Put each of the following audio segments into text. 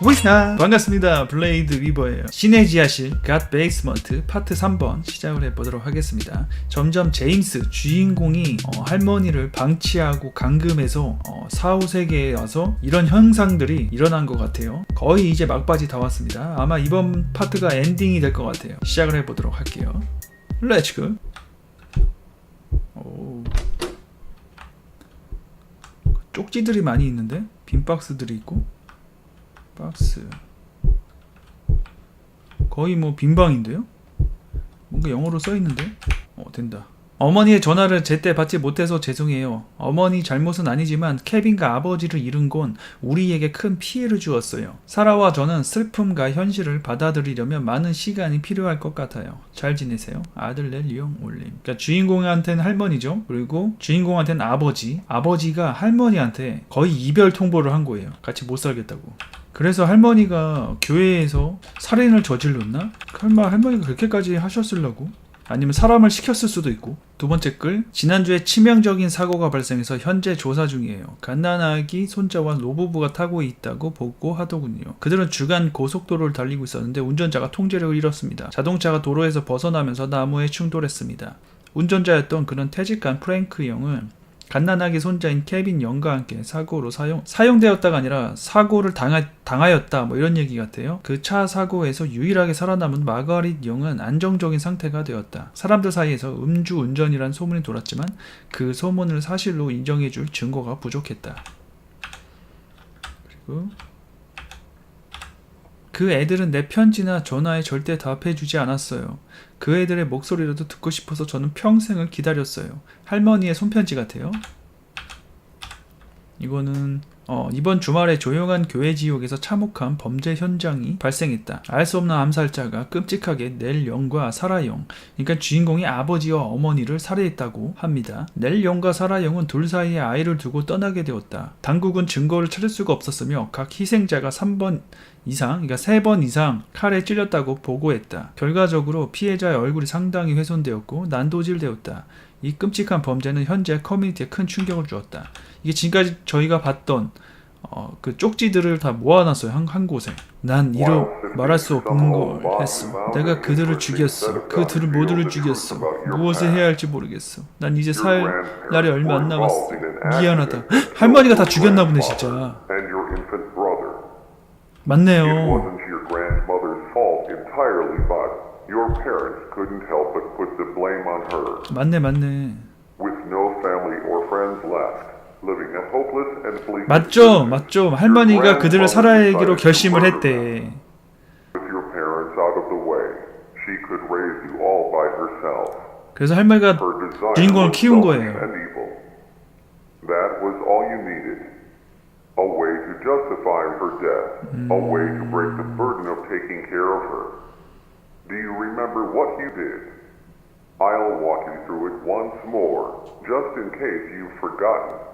위하 반갑습니다. 블레이드 위버예요. 시내 지하실 갓 베이스먼트 파트 3번 시작을 해보도록 하겠습니다. 점점 제임스 주인공이 어, 할머니를 방치하고 감금해서 어, 사후 세계에 와서 이런 현상들이 일어난 것 같아요. 거의 이제 막바지 다 왔습니다. 아마 이번 파트가 엔딩이 될 것 같아요. 시작을 해보도록 할게요. 렛츠고 오. 쪽지들이 많이 있는데? 빈 박스들이 있고 박스 거의 뭐 빈방인데요? 뭔가 영어로 써 있는데? 어 된다. 어머니의 전화를 제때 받지 못해서 죄송해요. 어머니 잘못은 아니지만 케빈과 아버지를 잃은 건 우리에게 큰 피해를 주었어요. 사라와 저는 슬픔과 현실을 받아들이려면 많은 시간이 필요할 것 같아요. 잘 지내세요. 아들 넬리용 올림. 그러니까 주인공한테는 할머니죠. 그리고 주인공한테는 아버지. 아버지가 할머니한테 거의 이별 통보를 한 거예요. 같이 못 살겠다고. 그래서 할머니가 교회에서 살인을 저질렀나? 설마 할머니가 그렇게까지 하셨을라고? 아니면 사람을 시켰을 수도 있고? 두 번째 글 지난주에 치명적인 사고가 발생해서 현재 조사 중이에요. 갓난아기 손자와 노부부가 타고 있다고 보고 하더군요. 그들은 주간 고속도로를 달리고 있었는데 운전자가 통제력을 잃었습니다. 자동차가 도로에서 벗어나면서 나무에 충돌했습니다. 운전자였던 그는 퇴직한 프랭크 영은 갓난아기 손자인 케빈 영과 함께 사고로 사용 사용되었다가 아니라 사고를 당하, 당하였다 뭐 이런 얘기 같아요. 그 차 사고에서 유일하게 살아남은 마가릿 영은 안정적인 상태가 되었다. 사람들 사이에서 음주 운전이란 소문이 돌았지만 그 소문을 사실로 인정해줄 증거가 부족했다. 그리고 그 애들은 내 편지나 전화에 절대 답해주지 않았어요. 그 애들의 목소리라도 듣고 싶어서 저는 평생을 기다렸어요. 할머니의 손편지 같아요. 이거는 어, 이번 주말에 조용한 교회 지옥에서 참혹한 범죄 현장이 발생했다. 알 수 없는 암살자가 끔찍하게 넬 영과 사라 영, 그러니까 주인공이 아버지와 어머니를 살해했다고 합니다. 넬 영과 사라 영은 둘 사이에 아이를 두고 떠나게 되었다. 당국은 증거를 찾을 수가 없었으며 각 희생자가 3번 이상, 그러니까 3번 이상 칼에 찔렸다고 보고했다. 결과적으로 피해자의 얼굴이 상당히 훼손되었고 난도질되었다. 이 끔찍한 범죄는 현재 커뮤니티에 큰 충격을 주었다. 이게 지금까지 저희가 봤던 어, 그 쪽지들을 다 모아놨어요 한, 한 곳에. 난 이루 말할 수 없는 걸 했어. 내가 그들을 죽였어. 그들을 모두를 죽였어. 무엇을 해야 할지 모르겠어. 난 이제 살 날이 얼마 안 남았어. 미안하다. 헉, 할머니가 다 죽였나 보네 진짜. 맞네요. wasn't your grandmother's fault entirely, but your parents couldn't help but put the blame on her. 맞네 맞네. With no family or friends left, living a hopeless and bleak 맞죠 맞죠. 할머니가 그들을 살아야기로 결심을 했대. With your parents out of the way, she could raise you all by herself. 그래서 할머니가 Her desire 주인공을 was 키운 selfish 거예요. and evil. That was all you needed. A way to justify her death. A way to break the burden of taking care of her. Do you remember what you did? I'll walk you through it once more, just in case you've forgotten.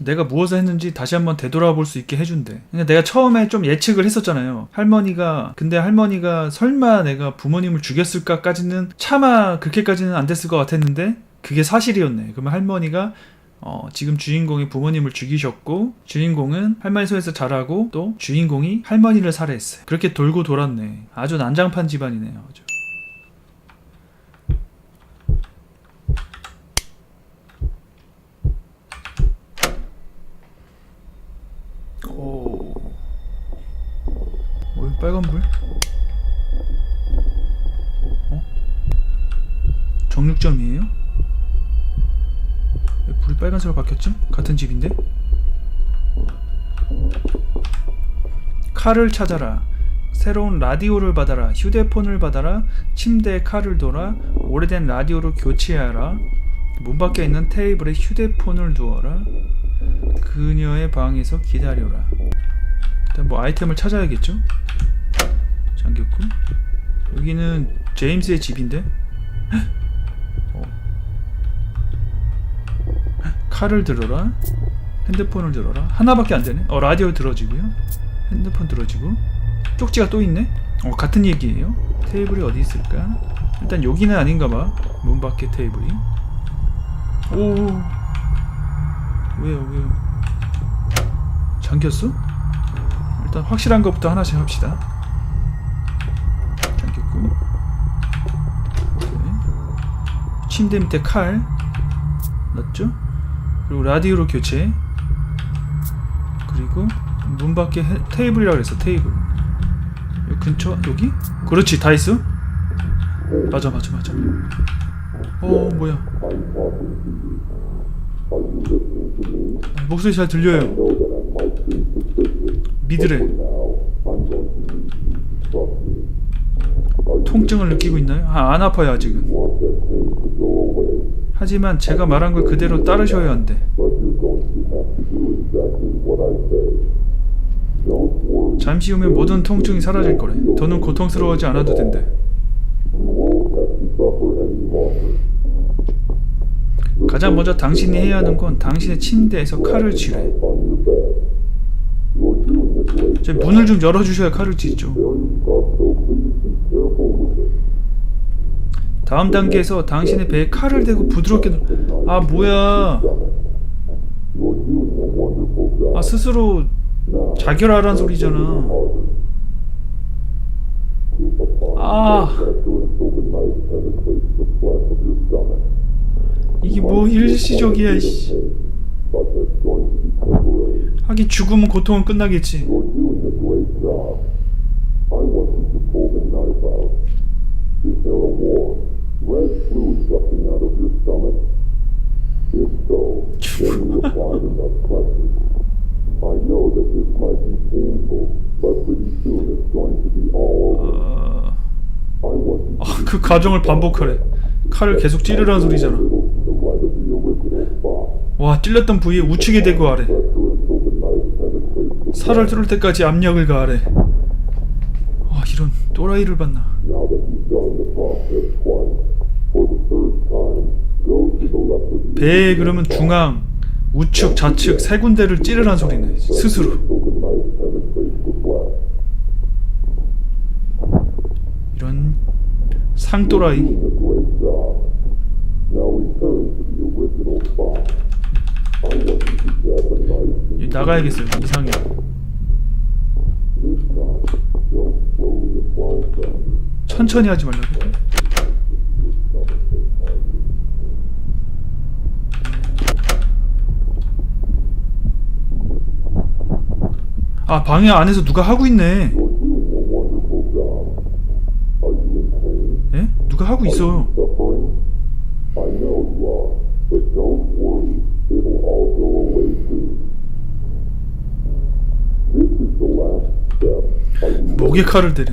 내가 무엇을 했는지 다시 한번 되돌아볼 수 있게 해준대. 그러니까 내가 처음에 좀 예측을 했었잖아요. 할머니가 근데 할머니가 설마 내가 부모님을 죽였을까까지는 차마 그렇게까지는 안 됐을 것 같았는데 그게 사실이었네. 그러면 할머니가 어, 지금 주인공이 부모님을 죽이셨고 주인공은 할머니 손에서 자라고 또 주인공이 할머니를 살해했어요. 그렇게 돌고 돌았네. 아주 난장판 집안이네요. 아주. 빨간 불? 어? 정육점이에요? 빨간색으로 바뀌었지? 같은 집인데? 칼을 찾아라. 새로운 라디오를 받아라. 휴대폰을 받아라. 침대에 칼을 둬라. 오래된 라디오를 교체하라. 문 밖에 있는 테이블에 휴대폰을 두어라. 그녀의 방에서 기다려라. 일단 뭐 아이템을 찾아야겠죠? 잠겼고 여기는 제임스의 집인데 헉! 어. 헉, 칼을 들어라. 핸드폰을 들어라. 하나밖에 안 되네. 어 라디오 들어지고요. 핸드폰 들어지고. 쪽지가 또 있네? 어 같은 얘기예요. 테이블이 어디 있을까? 일단 여기는 아닌가 봐 문 밖에 테이블이. 오 왜요 왜요? 잠겼어? 일단 확실한 것부터 하나씩 합시다. 잠겼고. 오케이. 침대 밑에 칼. 넣었죠? 그리고 라디오로 교체. 그리고 문 밖에 해- 테이블이라 그랬어 테이블. 여기 근처 여기? 그렇지 다 있어? 맞아 맞아 맞아. 어 뭐야? 아, 목소리 잘 들려요. 믿으래. 통증을 느끼고 있나요? 아, 안 아파요 아직은. 하지만 제가 말한 걸 그대로 따르셔야 한대. 잠시 후면 모든 통증이 사라질 거래. 더는 고통스러워하지 않아도 된대. 가장 먼저 당신이 해야 하는 건 당신의 침대에서 칼을 쥐래. 저 문을 좀 열어주셔야 칼을 쥐죠. 다음 단계에서 당신의 배에 칼을 대고 부드럽게 누- 아 뭐야 아 스스로 자결하란 소리잖아 아 이게 뭐 일시적이야 이씨 하긴 죽으면 고통은 끝나겠지 어... 아, 그 과정을 반복하래. 칼을 계속 찌르라는 소리잖아. 와 찔렸던 부위에 우측에 대고 하래. 살을 뚫을 때까지 압력을 가하래. 아 이런 또라이를 봤나 배에 그러면 중앙 우측 좌측 세 군데를 찌르란 소리네 스스로. 이런 상또라이. 이 나가야겠어요 이상해 천천히 하지 말라고 아 방해 안에서 누가 하고 있네. 예? 누가 하고 있어요 목에 칼을 대래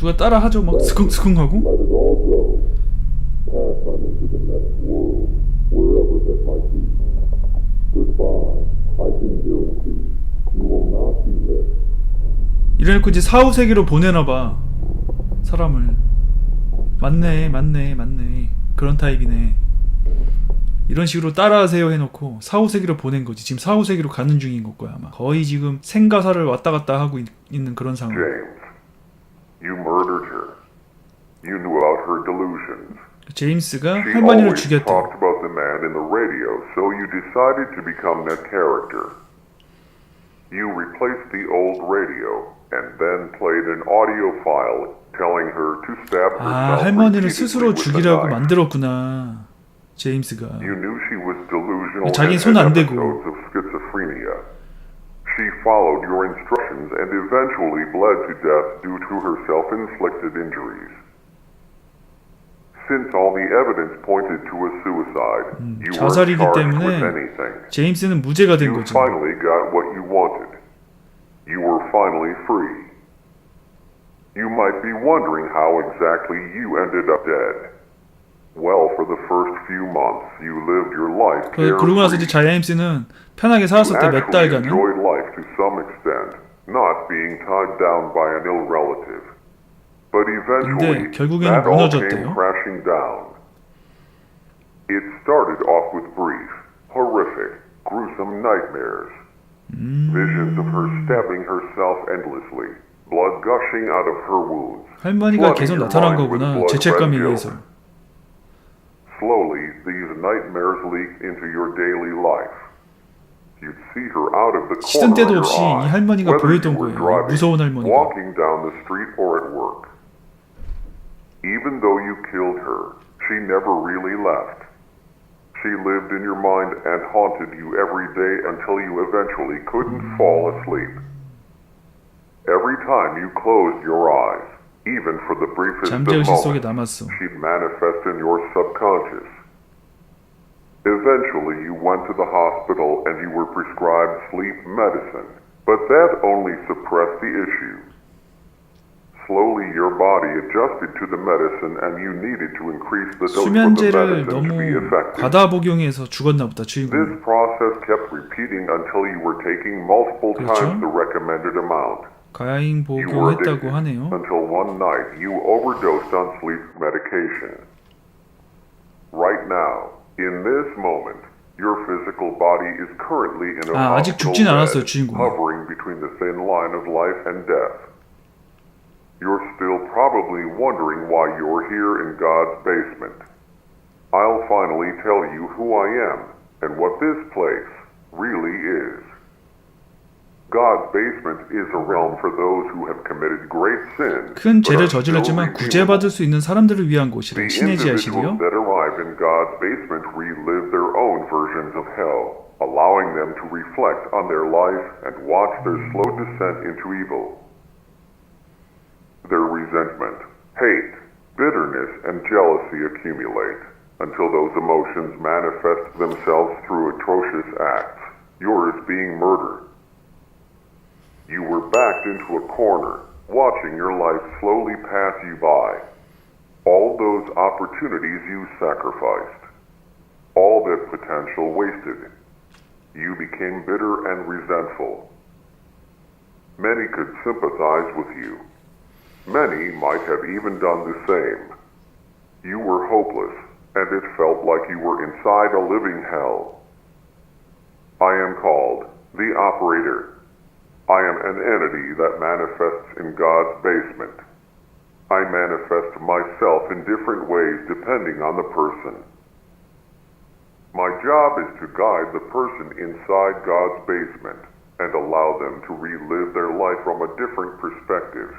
누가 따라 하죠? 막 스쿵스쿵 하고? 이래놓고 이제 사후 세계로 보내나봐. 사람을. 맞네 맞네 맞네. 그런 타입이네. 이런 식으로 따라하세요 해놓고 사후 세계로 보낸 거지. 지금 사후 세계로 가는 중인 걸 거야 아마. 거의 지금 생가사를 왔다 갔다 하고 있, 는 그런 상황. James, you murdered her. You knew about her delusions. 제임스가 She 할머니를 always 죽였대 talked about the man in the radio, so you decided to become that character. You replaced the old radio and then played an audio file telling her to stab 아 herself 할머니를 repeatedly 스스로 with a 죽이라고 knife. 만들었구나 제임스가 You knew she was delusional 자기 and 손 had 안 대고. episodes of schizophrenia. She followed your instructions and eventually bled to death due to her self-inflicted injuries. Since all the evidence pointed to a suicide, you weren't 자살이기 charged 때문에 with anything. 제임스는 무죄가 된 You 거죠 finally got what you wanted. You were finally free. You might be wondering how exactly you ended up dead. Well, for the first few months, you lived your life 그, 그러고 나서 이제 carefree. 자이엠스는 편하게 You 살았었대 몇 actually 달간은 enjoyed life to some extent, not being tied down by an ill relative. But eventually, 근데 결국에는 that all 무너졌대요. came crashing down. It started off with brief, horrific, gruesome some nightmares. Visions of her stabbing herself endlessly, blood gushing out of her wounds. 할머니가 계속 나타난 거구나. 죄책감에 의해서. Slowly, these nightmares leaked into your daily life. You'd see her out of the 시든 corner 때도 of your 없이 eye, 이 할머니가 whether 보였던 you were 거예요. 이 driving, 무서운 할머니가. walking down the street or at work. Even though you killed her, she never really left. She lived in your mind and haunted you every day until you eventually couldn't fall asleep. Every time you closed your eyes, even for the briefest of 잠재의식 속에 moments, 남았어. she'd manifest in your subconscious. Eventually, you went to the hospital and you were prescribed sleep medicine, but that only suppressed the issue. Slowly, your body adjusted to the medicine and you needed to increase the dose of the 수면제를 medicine to 너무 be effective. 과다 복용해서 죽었나 보다 This 주인공. process kept repeating until you were taking multiple 그렇죠. times the recommended amount. 과잉 You were 복용했다고 addicted 하네요. until one night you overdosed on sleep medication. Right now, in this moment, your physical body is currently in a 아, 아직 hospital 죽진 bed, 않았어요, 주인공이. hovering between the thin line of life and death. You're still probably wondering why you're here in God's basement. I'll finally tell you who I am and what this place really is. God's basement is a realm for those who have committed great sins. 큰 but 죄를 are still 저질렀지만 redeemable. 구제받을 수 있는 사람들을 위한 The 곳이래. 신의 individuals 지하실이요. that arrive in God's basement relive their own versions of hell, allowing them to reflect on their life and watch their slow descent into evil. Their resentment, hate, bitterness, and jealousy accumulate until those emotions manifest themselves through atrocious acts, yours being murder. You were backed into a corner, watching your life slowly pass you by. All those opportunities you sacrificed. All that potential wasted. You became bitter and resentful. Many could sympathize with you. Many might have even done the same. You were hopeless, and it felt like you were inside a living hell. I am called the Operator. I am an entity that manifests in God's basement. I manifest myself in different ways depending on the person. My job is to guide the person inside God's basement and allow them to relive their life from a different perspective.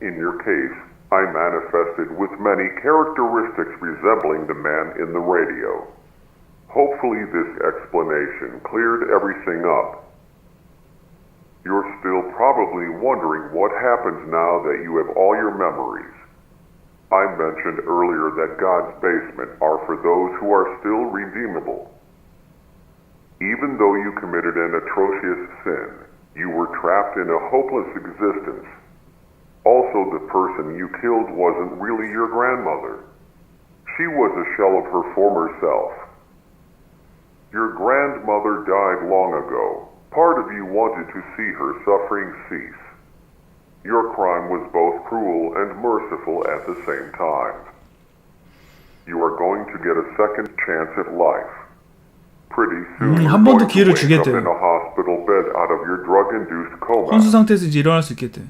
In your case, I manifested with many characteristics resembling the man in the radio. Hopefully, this explanation cleared everything up. You're still probably wondering what happens now that you have all your memories. I mentioned earlier that God's basement are for those who are still redeemable. Even though you committed an atrocious sin, you were trapped in a hopeless existence. Also, the person you killed wasn't really your grandmother. She was a shell of her former self. Your grandmother died long ago. Part of you wanted to see her suffering cease. Your crime was both cruel and merciful at the same time. You are going to get a second chance at life. Pretty soon, 음, you're 한 번더 going to 기회를 wake up 주겠대요. in a hospital bed out of your drug-induced coma. 혼수 상태에서 이제 일어날 수 있겠대.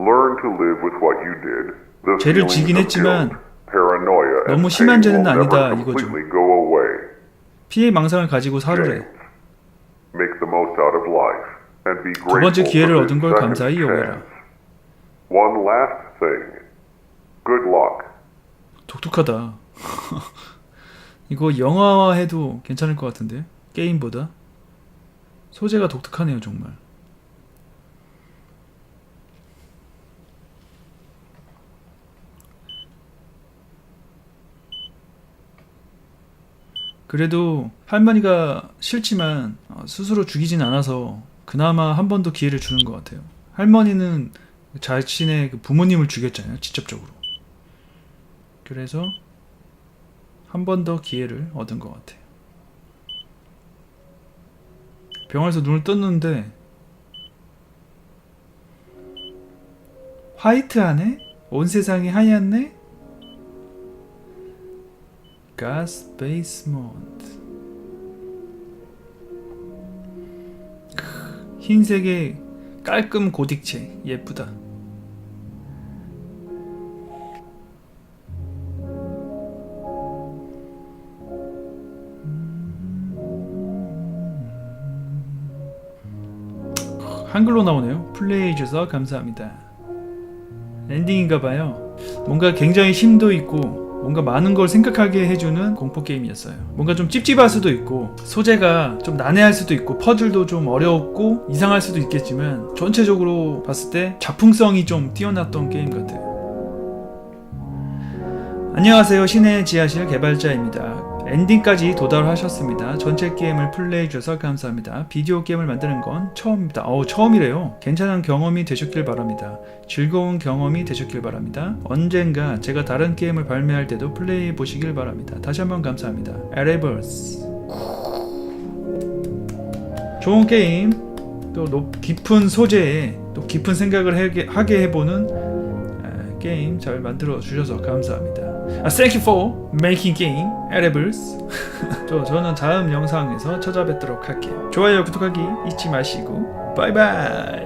Learn to live with what you did. The 죄를 feelings 지긴 of 했지만 guilt, paranoia, and 너무 pain 심한 죄는 will never 아니다, 이거죠. completely go away. 피해 망상을 가지고 살으래. Make the most out of life and be 두 번째 grateful 기회를 for 얻은 걸 감사히 여겨라. One last thing. Good luck. 독특하다. 이거 영화화해도 괜찮을 것 같은데 게임보다 소재가 독특하네요 정말. 그래도 할머니가 싫지만 어, 스스로 죽이진 않아서 그나마 한 번 더 기회를 주는 것 같아요. 할머니는 자신의 그 부모님을 죽였잖아요, 직접적으로. 그래서 한 번 더 기회를 얻은 것 같아요. 병원에서 눈을 떴는데 화이트 하네? 온 세상이 하얗네? 가스 베이스먼트 흰색의 깔끔 고딕체 예쁘다. 한글로 나오네요. 플레이해 주셔서 감사합니다. 엔딩인가 봐요. 뭔가 굉장히 심도 있고 뭔가 많은 걸 생각하게 해주는 공포 게임이었어요. 뭔가 좀 찝찝할 수도 있고 소재가 좀 난해할 수도 있고 퍼즐도 좀 어려웠고 이상할 수도 있겠지만 전체적으로 봤을 때 작품성이 좀 뛰어났던 게임 같아요. 안녕하세요. 신의 지하실 개발자입니다. 엔딩까지 도달하셨습니다. 전체 게임을 플레이해 주셔서 감사합니다. 비디오 게임을 만드는 건 처음입니다. 어우, 처음이래요. 괜찮은 경험이 되셨길 바랍니다. 즐거운 경험이 되셨길 바랍니다. 언젠가 제가 다른 게임을 발매할 때도 플레이해 보시길 바랍니다. 다시 한번 감사합니다. 에레버스. 좋은 게임, 또 높, 깊은 소재에 또 깊은 생각을 하게, 하게 해보는 아, 게임 잘 만들어 주셔서 감사합니다. 아, thank you for making game, Erebus. 저, 저는 다음 영상에서 찾아뵙도록 할게요. 좋아요, 구독하기 잊지 마시고, 바이바이.